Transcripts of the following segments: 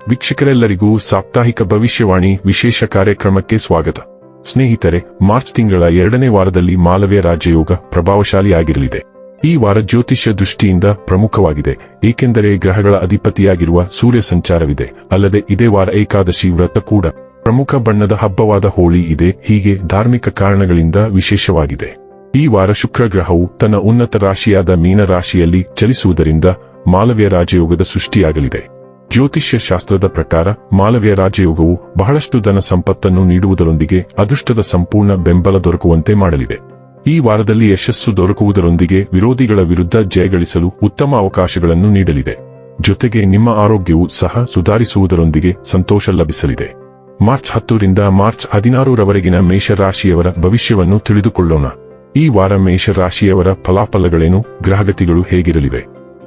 ವೀಕ್ಷಕರೆಲ್ಲರಿಗೂ ಸಾಪ್ತಾಹಿಕ ಭವಿಷ್ಯವಾಣಿ ವಿಶೇಷ ಕಾರ್ಯಕ್ರಮಕ್ಕೆ ಸ್ವಾಗತ. ಸ್ನೇಹಿತರೆ, ಮಾರ್ಚ್ ತಿಂಗಳ ಎರಡನೇ ವಾರದಲ್ಲಿ ಮಾಲವ್ಯ ರಾಜಯೋಗ ಪ್ರಭಾವಶಾಲಿಯಾಗಿರಲಿದೆ. ಈ ವಾರ ಜ್ಯೋತಿಷ್ಯ ದೃಷ್ಟಿಯಿಂದ ಪ್ರಮುಖವಾಗಿದೆ, ಏಕೆಂದರೆ ಗ್ರಹಗಳ ಅಧಿಪತಿಯಾಗಿರುವ ಸೂರ್ಯ ಸಂಚಾರವಿದೆ. ಅಲ್ಲದೆ ಇದೇ ವಾರ ಏಕಾದಶಿ ವ್ರತ ಕೂಡ ಪ್ರಮುಖ ಬಣ್ಣದ ಹಬ್ಬವಾದ ಹೋಳಿ ಇದೆ, ಹೀಗೆ ಧಾರ್ಮಿಕ ಕಾರಣಗಳಿಂದ ವಿಶೇಷವಾಗಿದೆ. ಈ ವಾರ ಶುಕ್ರ ಗ್ರಹವು ತನ್ನ ಉನ್ನತ ರಾಶಿಯಾದ ಮೀನ ರಾಶಿಯಲ್ಲಿ ಚಲಿಸುವುದರಿಂದ ಮಾಲವ್ಯ ರಾಜಯೋಗದ ಸೃಷ್ಟಿಯಾಗಲಿದೆ. ಜ್ಯೋತಿಷ್ಯ ಶಾಸ್ತ್ರದ ಪ್ರಕಾರ ಮಾಲವ್ಯ ರಾಜಯೋಗವು ಬಹಳಷ್ಟು ಧನ ಸಂಪತ್ತನ್ನು ನೀಡುವುದರೊಂದಿಗೆ ಅದೃಷ್ಟದ ಸಂಪೂರ್ಣ ಬೆಂಬಲ ದೊರಕುವಂತೆ ಮಾಡಲಿದೆ. ಈ ವಾರದಲ್ಲಿ ಯಶಸ್ಸು ದೊರಕುವುದರೊಂದಿಗೆ ವಿರೋಧಿಗಳ ವಿರುದ್ಧ ಜಯಗಳಿಸಲು ಉತ್ತಮ ಅವಕಾಶಗಳನ್ನು ನೀಡಲಿದೆ. ಜೊತೆಗೆ ನಿಮ್ಮ ಆರೋಗ್ಯವು ಸಹ ಸುಧಾರಿಸುವುದರೊಂದಿಗೆ ಸಂತೋಷ ಲಭಿಸಲಿದೆ. ಮಾರ್ಚ್ ಹತ್ತರಿಂದ ಮಾರ್ಚ್ ಹದಿನಾರರವರೆಗಿನ ಮೇಷರಾಶಿಯವರ ಭವಿಷ್ಯವನ್ನು ತಿಳಿದುಕೊಳ್ಳೋಣ. ಈ ವಾರ ಮೇಷರಾಶಿಯವರ ಫಲಾಫಲಗಳೇನು, ಗ್ರಹಗತಿಗಳು ಹೇಗಿರಲಿವೆ?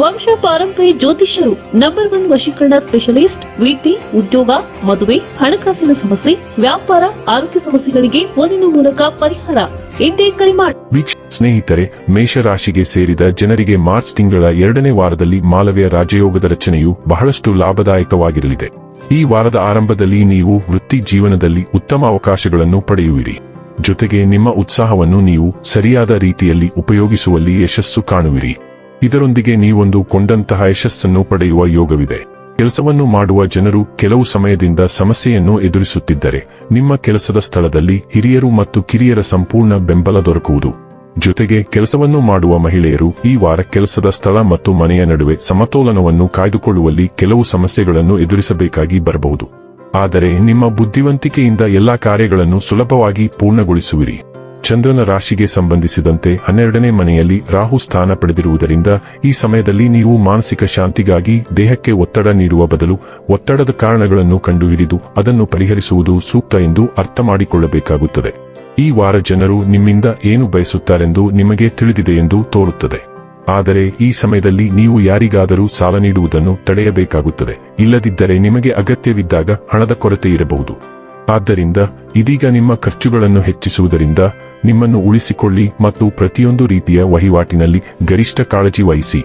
ವಂಶ ಪಾರಂಪರಿ ಜ್ಯೋತಿಷ್ಯರು ನಂಬರ್ ಒನ್ ವಶೀಕರಣ ಸ್ಪೆಷಲಿಸ್ಟ್ ವೃತ್ತಿ ಉದ್ಯೋಗ, ಮದುವೆ, ಹಣಕಾಸಿನ ಸಮಸ್ಯೆ, ವ್ಯಾಪಾರ, ಆರೋಗ್ಯ ಸಮಸ್ಯೆಗಳಿಗೆ ಫೋನಿನ ಮೂಲಕ ಪರಿಹಾರ. ಇಂದೇ ಕರೆ ಮಾಡಿ ಸ್ನೇಹಿತರೆ, ಮೇಷರಾಶಿಗೆ ಸೇರಿದ ಜನರಿಗೆ ಮಾರ್ಚ್ ತಿಂಗಳ ಎರಡನೇ ವಾರದಲ್ಲಿ ಮಾಲವ್ಯ ರಾಜಯೋಗದ ರಚನೆಯು ಬಹಳಷ್ಟು ಲಾಭದಾಯಕವಾಗಿರಲಿದೆ. ಈ ವಾರದ ಆರಂಭದಲ್ಲಿ ನೀವು ವೃತ್ತಿ ಜೀವನದಲ್ಲಿ ಉತ್ತಮ ಅವಕಾಶಗಳನ್ನು ಪಡೆಯುವಿರಿ. ಜೊತೆಗೆ ನಿಮ್ಮ ಉತ್ಸಾಹವನ್ನು ನೀವು ಸರಿಯಾದ ರೀತಿಯಲ್ಲಿ ಉಪಯೋಗಿಸುವಲ್ಲಿ ಯಶಸ್ಸು ಕಾಣುವಿರಿ. ಇದರೊಂದಿಗೆ ನೀವೊಂದು ಕೊಂಡಂತಹ ಯಶಸ್ಸನ್ನು ಪಡೆಯುವ ಯೋಗವಿದೆ. ಕೆಲಸವನ್ನು ಮಾಡುವ ಜನರು ಕೆಲವು ಸಮಯದಿಂದ ಸಮಸ್ಯೆಯನ್ನು ಎದುರಿಸುತ್ತಿದ್ದರೆ, ನಿಮ್ಮ ಕೆಲಸದ ಸ್ಥಳದಲ್ಲಿ ಹಿರಿಯರು ಮತ್ತು ಕಿರಿಯರ ಸಂಪೂರ್ಣ ಬೆಂಬಲ ದೊರಕುವುದು. ಜೊತೆಗೆ ಕೆಲಸವನ್ನು ಮಾಡುವ ಮಹಿಳೆಯರು ಈ ವಾರ ಕೆಲಸದ ಸ್ಥಳ ಮತ್ತು ಮನೆಯ ನಡುವೆ ಸಮತೋಲನವನ್ನು ಕಾಯ್ದುಕೊಳ್ಳುವಲ್ಲಿ ಕೆಲವು ಸಮಸ್ಯೆಗಳನ್ನು ಎದುರಿಸಬೇಕಾಗಿ ಬರಬಹುದು. ಆದರೆ ನಿಮ್ಮ ಬುದ್ಧಿವಂತಿಕೆಯಿಂದ ಎಲ್ಲಾ ಕಾರ್ಯಗಳನ್ನು ಸುಲಭವಾಗಿ ಪೂರ್ಣಗೊಳಿಸುವಿರಿ. ಚಂದ್ರನ ರಾಶಿಗೆ ಸಂಬಂಧಿಸಿದಂತೆ ಹನ್ನೆರಡನೇ ಮನೆಯಲ್ಲಿ ರಾಹು ಸ್ಥಾನ ಪಡೆದಿರುವುದರಿಂದ ಈ ಸಮಯದಲ್ಲಿ ನೀವು ಮಾನಸಿಕ ಶಾಂತಿಗಾಗಿ ದೇಹಕ್ಕೆ ಒತ್ತಡ ನೀಡುವ ಬದಲು ಒತ್ತಡದ ಕಾರಣಗಳನ್ನು ಕಂಡುಹಿಡಿದು ಅದನ್ನು ಪರಿಹರಿಸುವುದು ಸೂಕ್ತ ಎಂದು ಅರ್ಥ ಮಾಡಿಕೊಳ್ಳಬೇಕಾಗುತ್ತದೆ. ಈ ವಾರ ಜನರು ನಿಮ್ಮಿಂದ ಏನು ಬಯಸುತ್ತಾರೆಂದು ನಿಮಗೆ ತಿಳಿದಿದೆ ಎಂದು ತೋರುತ್ತದೆ. ಆದರೆ ಈ ಸಮಯದಲ್ಲಿ ನೀವು ಯಾರಿಗಾದರೂ ಸಾಲ ನೀಡುವುದನ್ನು ತಡೆಯಬೇಕಾಗುತ್ತದೆ. ಇಲ್ಲದಿದ್ದರೆ ನಿಮಗೆ ಅಗತ್ಯವಿದ್ದಾಗ ಹಣದ ಕೊರತೆ ಇರಬಹುದು. ಆದ್ದರಿಂದ ಇದೀಗ ನಿಮ್ಮ ಖರ್ಚುಗಳನ್ನು ಹೆಚ್ಚಿಸುವುದರಿಂದ ನಿಮ್ಮನ್ನು ಉಳಿಸಿಕೊಳ್ಳಿ ಮತ್ತು ಪ್ರತಿಯೊಂದು ರೀತಿಯ ವಹಿವಾಟಿನಲ್ಲಿ ಗರಿಷ್ಠ ಕಾಳಜಿ ವಹಿಸಿ.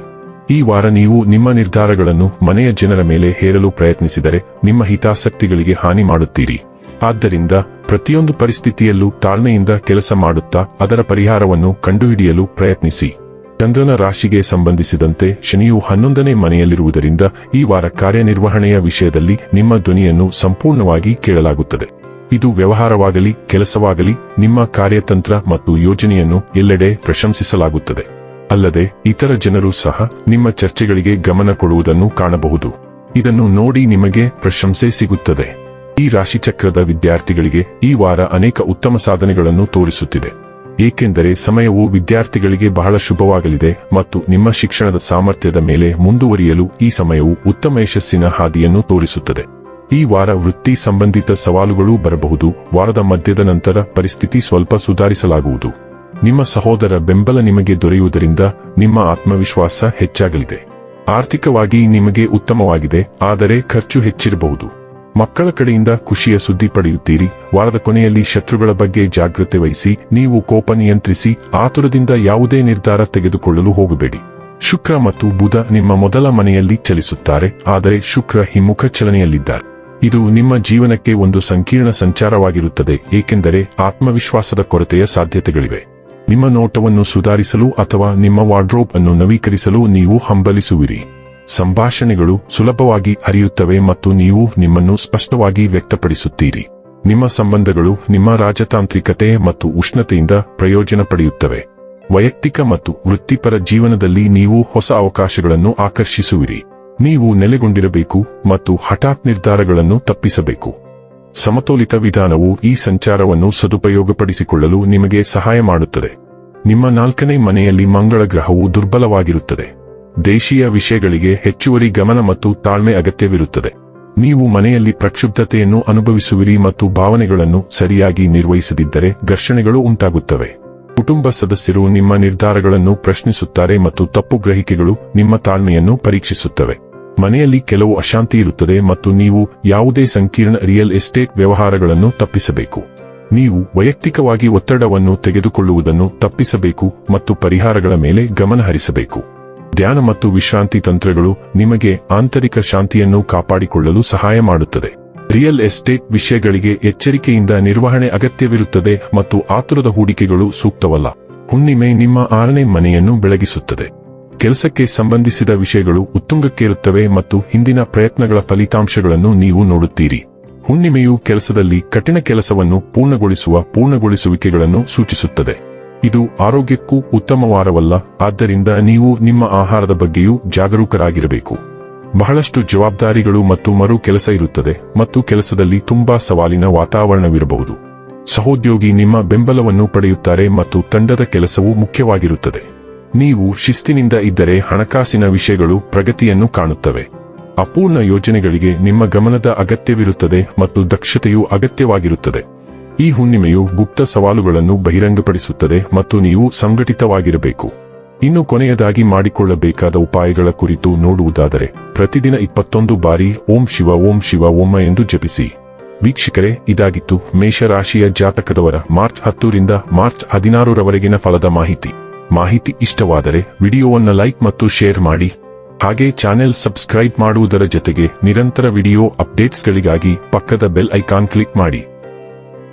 ಈ ವಾರ ನೀವು ನಿಮ್ಮ ನಿರ್ಧಾರಗಳನ್ನು ಮನೆಯ ಜನರ ಮೇಲೆ ಹೇರಲು ಪ್ರಯತ್ನಿಸಿದರೆ ನಿಮ್ಮ ಹಿತಾಸಕ್ತಿಗಳಿಗೆ ಹಾನಿ ಮಾಡುತ್ತೀರಿ. ಆದ್ದರಿಂದ ಪ್ರತಿಯೊಂದು ಪರಿಸ್ಥಿತಿಯಲ್ಲೂ ತಾಳ್ಮೆಯಿಂದ ಕೆಲಸ ಮಾಡುತ್ತಾ ಅದರ ಪರಿಹಾರವನ್ನು ಕಂಡುಹಿಡಿಯಲು ಪ್ರಯತ್ನಿಸಿ. ಚಂದ್ರನ ರಾಶಿಗೆ ಸಂಬಂಧಿಸಿದಂತೆ ಶನಿಯು ಹನ್ನೊಂದನೇ ಮನೆಯಲ್ಲಿರುವುದರಿಂದ ಈ ವಾರ ಕಾರ್ಯನಿರ್ವಹಣೆಯ ವಿಷಯದಲ್ಲಿ ನಿಮ್ಮ ಧ್ವನಿಯನ್ನು ಸಂಪೂರ್ಣವಾಗಿ ಕೇಳಲಾಗುತ್ತದೆ. ಇದು ವ್ಯವಹಾರವಾಗಲಿ, ಕೆಲಸವಾಗಲಿ, ನಿಮ್ಮ ಕಾರ್ಯತಂತ್ರ ಮತ್ತು ಯೋಜನೆಯನ್ನು ಎಲ್ಲೆಡೆ ಪ್ರಶಂಸಿಸಲಾಗುತ್ತದೆ. ಅಲ್ಲದೆ, ಇತರ ಜನರು ಸಹ ನಿಮ್ಮ ಚರ್ಚೆಗಳಿಗೆ ಗಮನ ಕೊಡುವುದನ್ನು ಕಾಣಬಹುದು. ಇದನ್ನು ನೋಡಿ ನಿಮಗೆ ಪ್ರಶಂಸೆ ಸಿಗುತ್ತದೆ. ಈ ರಾಶಿಚಕ್ರದ ವಿದ್ಯಾರ್ಥಿಗಳಿಗೆ ಈ ವಾರ ಅನೇಕ ಉತ್ತಮ ಸಾಧನೆಗಳನ್ನು ತೋರಿಸುತ್ತಿದೆ. ಏಕೆಂದರೆ ಸಮಯವು ವಿದ್ಯಾರ್ಥಿಗಳಿಗೆ ಬಹಳ ಶುಭವಾಗಲಿದೆ ಮತ್ತು ನಿಮ್ಮ ಶಿಕ್ಷಣದ ಸಾಮರ್ಥ್ಯದ ಮೇಲೆ ಮುಂದುವರಿಯಲು ಈ ಸಮಯವು ಉತ್ತಮ ಯಶಸ್ಸಿನ ಹಾದಿಯನ್ನು ತೋರಿಸುತ್ತದೆ. ಈ ವಾರ ವೃತ್ತಿ ಸಂಬಂಧಿತ ಸವಾಲುಗಳು ಬರಬಹುದು. ವಾರದ ಮಧ್ಯದ ನಂತರ ಪರಿಸ್ಥಿತಿ ಸ್ವಲ್ಪ ಸುಧಾರಿಸಲಾಗುವುದು. ನಿಮ್ಮ ಸಹೋದರ ಬೆಂಬಲ ನಿಮಗೆ ದೊರೆಯುವುದರಿಂದ ನಿಮ್ಮ ಆತ್ಮವಿಶ್ವಾಸ ಹೆಚ್ಚಾಗಲಿದೆ. ಆರ್ಥಿಕವಾಗಿ ನಿಮಗೆ ಉತ್ತಮವಾಗಿದೆ, ಆದರೆ ಖರ್ಚು ಹೆಚ್ಚಿರಬಹುದು. ಮಕ್ಕಳ ಕಡೆಯಿಂದ ಖುಷಿಯ ಸುದ್ದಿ ಪಡೆಯುತ್ತೀರಿ. ವಾರದ ಕೊನೆಯಲ್ಲಿ ಶತ್ರುಗಳ ಬಗ್ಗೆ ಜಾಗ್ರತೆ ವಹಿಸಿ, ನೀವು ಕೋಪ ನಿಯಂತ್ರಿಸಿ, ಆತುರದಿಂದ ಯಾವುದೇ ನಿರ್ಧಾರ ತೆಗೆದುಕೊಳ್ಳಲು ಹೋಗಬೇಡಿ. ಶುಕ್ರ ಮತ್ತು ಬುಧ ನಿಮ್ಮ ಮೊದಲ ಮನೆಯಲ್ಲಿ ಚಲಿಸುತ್ತಾರೆ, ಆದರೆ ಶುಕ್ರ ಹಿಮ್ಮುಖ ಚಲನೆಯಲ್ಲಿದ್ದಾರೆ. ಇದು ನಿಮ್ಮ ಜೀವನಕ್ಕೆ ಒಂದು ಸಂಕೀರ್ಣ ಸಂಚಾರವಾಗಿರುತ್ತದೆ, ಏಕೆಂದರೆ ಆತ್ಮವಿಶ್ವಾಸದ ಕೊರತೆಯ ಸಾಧ್ಯತೆಗಳಿವೆ. ನಿಮ್ಮ ನೋಟವನ್ನು ಸುಧಾರಿಸಲು ಅಥವಾ ನಿಮ್ಮ ವಾರ್ಡ್ರೋಬ್ ಅನ್ನು ನವೀಕರಿಸಲು ನೀವು ಹಂಬಲಿಸುವಿರಿ. ಸಂಭಾಷಣೆಗಳು ಸುಲಭವಾಗಿ ಅರಿಯುತ್ತವೆ ಮತ್ತು ನೀವು ನಿಮ್ಮನ್ನು ಸ್ಪಷ್ಟವಾಗಿ ವ್ಯಕ್ತಪಡಿಸುತ್ತೀರಿ. ನಿಮ್ಮ ಸಂಬಂಧಗಳು ನಿಮ್ಮ ರಾಜತಾಂತ್ರಿಕತೆ ಮತ್ತು ಉಷ್ಣತೆಯಿಂದ ಪ್ರಯೋಜನ ಪಡೆಯುತ್ತವೆ. ವೈಯಕ್ತಿಕ ಮತ್ತು ವೃತ್ತಿಪರ ಜೀವನದಲ್ಲಿ ನೀವು ಹೊಸ ಅವಕಾಶಗಳನ್ನು ಆಕರ್ಷಿಸುವಿರಿ. ನೀವು ನೆಲೆಗೊಂಡಿರಬೇಕು ಮತ್ತು ಹಠಾತ್ ನಿರ್ಧಾರಗಳನ್ನು ತಪ್ಪಿಸಬೇಕು. ಸಮತೋಲಿತ ವಿಧಾನವು ಈ ಸಂಚಾರವನ್ನು ಸದುಪಯೋಗಪಡಿಸಿಕೊಳ್ಳಲು ನಿಮಗೆ ಸಹಾಯ ಮಾಡುತ್ತದೆ. ನಿಮ್ಮ ನಾಲ್ಕನೇ ಮನೆಯಲ್ಲಿ ಮಂಗಳ ಗ್ರಹವು ದುರ್ಬಲವಾಗಿರುತ್ತದೆ. ದೇಶೀಯ ವಿಷಯಗಳಿಗೆ ಹೆಚ್ಚುವರಿ ಗಮನ ಮತ್ತು ತಾಳ್ಮೆ ಅಗತ್ಯವಿರುತ್ತದೆ. ನೀವು ಮನೆಯಲ್ಲಿ ಪ್ರಕ್ಷುಬ್ಧತೆಯನ್ನು ಅನುಭವಿಸುವಿರಿ ಮತ್ತು ಭಾವನೆಗಳನ್ನು ಸರಿಯಾಗಿ ನಿರ್ವಹಿಸದಿದ್ದರೆ ಘರ್ಷಣೆಗಳು ಉಂಟಾಗುತ್ತವೆ. ಕುಟುಂಬ ಸದಸ್ಯರು ನಿಮ್ಮ ನಿರ್ಧಾರಗಳನ್ನು ಪ್ರಶ್ನಿಸುತ್ತಾರೆ ಮತ್ತು ತಪ್ಪು ಗ್ರಹಿಕೆಗಳು ನಿಮ್ಮ ತಾಳ್ಮೆಯನ್ನು ಪರೀಕ್ಷಿಸುತ್ತವೆ. ಮನೆಯಲ್ಲಿ ಕೆಲವು ಅಶಾಂತಿ ಇರುತ್ತದೆ ಮತ್ತು ನೀವು ಯಾವುದೇ ಸಂಕೀರ್ಣ ರಿಯಲ್ ಎಸ್ಟೇಟ್ ವ್ಯವಹಾರಗಳನ್ನು ತಪ್ಪಿಸಬೇಕು. ನೀವು ವೈಯಕ್ತಿಕವಾಗಿ ಒತ್ತಡವನ್ನು ತೆಗೆದುಕೊಳ್ಳುವುದನ್ನು ತಪ್ಪಿಸಬೇಕು ಮತ್ತು ಪರಿಹಾರಗಳ ಮೇಲೆ ಗಮನ ಹರಿಸಬೇಕು. ಧ್ಯಾನ ಮತ್ತು ವಿಶ್ರಾಂತಿ ತಂತ್ರಗಳು ನಿಮಗೆ ಆಂತರಿಕ ಶಾಂತಿಯನ್ನು ಕಾಪಾಡಿಕೊಳ್ಳಲು ಸಹಾಯ ಮಾಡುತ್ತದೆ. ರಿಯಲ್ ಎಸ್ಟೇಟ್ ವಿಷಯಗಳಿಗೆ ಎಚ್ಚರಿಕೆಯಿಂದ ನಿರ್ವಹಣೆ ಅಗತ್ಯವಿರುತ್ತದೆ ಮತ್ತು ಆತುರದ ಹೂಡಿಕೆಗಳು ಸೂಕ್ತವಲ್ಲ. ಹುಣ್ಣಿಮೆ ನಿಮ್ಮ ಆರನೇ ಮನೆಯನ್ನು ಬೆಳಗಿಸುತ್ತದೆ. ಕೆಲಸಕ್ಕೆ ಸಂಬಂಧಿಸಿದ ವಿಷಯಗಳು ಉತ್ತುಂಗಕ್ಕೇರುತ್ತವೆ ಮತ್ತು ಹಿಂದಿನ ಪ್ರಯತ್ನಗಳ ಫಲಿತಾಂಶಗಳನ್ನು ನೀವು ನೋಡುತ್ತೀರಿ. ಹುಣ್ಣಿಮೆಯು ಕೆಲಸದಲ್ಲಿ ಕಠಿಣ ಕೆಲಸವನ್ನು ಪೂರ್ಣಗೊಳಿಸುವ ಪೂರ್ಣಗೊಳಿಸುವಿಕೆಗಳನ್ನು ಸೂಚಿಸುತ್ತದೆ. ಇದು ಆರೋಗ್ಯಕ್ಕೂ ಉತ್ತಮ ವಾರವಲ್ಲ, ಆದ್ದರಿಂದ ನೀವು ನಿಮ್ಮ ಆಹಾರದ ಬಗ್ಗೆಯೂ ಜಾಗರೂಕರಾಗಿರಬೇಕು. ಬಹಳಷ್ಟು ಜವಾಬ್ದಾರಿಗಳು ಮತ್ತು ಮರು ಕೆಲಸ ಇರುತ್ತದೆ ಮತ್ತು ಕೆಲಸದಲ್ಲಿ ತುಂಬಾ ಸವಾಲಿನ ವಾತಾವರಣವಿರಬಹುದು. ಸಹೋದ್ಯೋಗಿ ನಿಮ್ಮ ಬೆಂಬಲವನ್ನು ಪಡೆಯುತ್ತಾರೆ ಮತ್ತು ತಂಡದ ಕೆಲಸವು ಮುಖ್ಯವಾಗಿರುತ್ತದೆ. ನೀವು ಶಿಸ್ತಿನಿಂದ ಇದ್ದರೆ ಹಣಕಾಸಿನ ವಿಷಯಗಳು ಪ್ರಗತಿಯನ್ನು ಕಾಣುತ್ತವೆ. ಅಪೂರ್ಣ ಯೋಜನೆಗಳಿಗೆ ನಿಮ್ಮ ಗಮನದ ಅಗತ್ಯವಿರುತ್ತದೆ ಮತ್ತು ದಕ್ಷತೆಯು ಅಗತ್ಯವಾಗಿರುತ್ತದೆ. ಈ ಹುಣ್ಣಿಮೆಯು ಗುಪ್ತ ಸವಾಲುಗಳನ್ನು ಬಹಿರಂಗಪಡಿಸುತ್ತದೆ ಮತ್ತು ನೀವು ಸಂಘಟಿತವಾಗಿರಬೇಕು. ಇನ್ನು ಕೊನೆಯದಾಗಿ ಮಾಡಿಕೊಳ್ಳಬೇಕಾದ ಉಪಾಯಗಳ ಕುರಿತು ನೋಡುವುದಾದರೆ, ಪ್ರತಿದಿನ ಇಪ್ಪತ್ತೊಂದು ಬಾರಿ ಓಂ ಶಿವ ಓಂ ಶಿವ ಓಮ ಎಂದು ಜಪಿಸಿ. ವೀಕ್ಷಕರೇ, ಇದಾಗಿತ್ತು ಮೇಷರಾಶಿಯ ಜಾತಕದವರ ಮಾರ್ಚ್ ಹತ್ತರಿಂದ ಮಾರ್ಚ್ ಹದಿನಾರರವರೆಗಿನ ಫಲದ ಮಾಹಿತಿ. ಮಾಹಿತಿ ಇಷ್ಟವಾದರೆ ವಿಡಿಯೋವನ್ನ ಲೈಕ್ ಮತ್ತು ಶೇರ್ ಮಾಡಿ. ಹಾಗೆ ಚಾನೆಲ್ ಸಬ್ಸ್ಕ್ರೈಬ್ ಮಾಡುವುದರ ಜೊತೆಗೆ ನಿರಂತರ ವಿಡಿಯೋ ಅಪ್ಡೇಟ್ಸ್ಗಳಿಗಾಗಿ ಪಕ್ಕದ ಬೆಲ್ ಐಕಾನ್ ಕ್ಲಿಕ್ ಮಾಡಿ.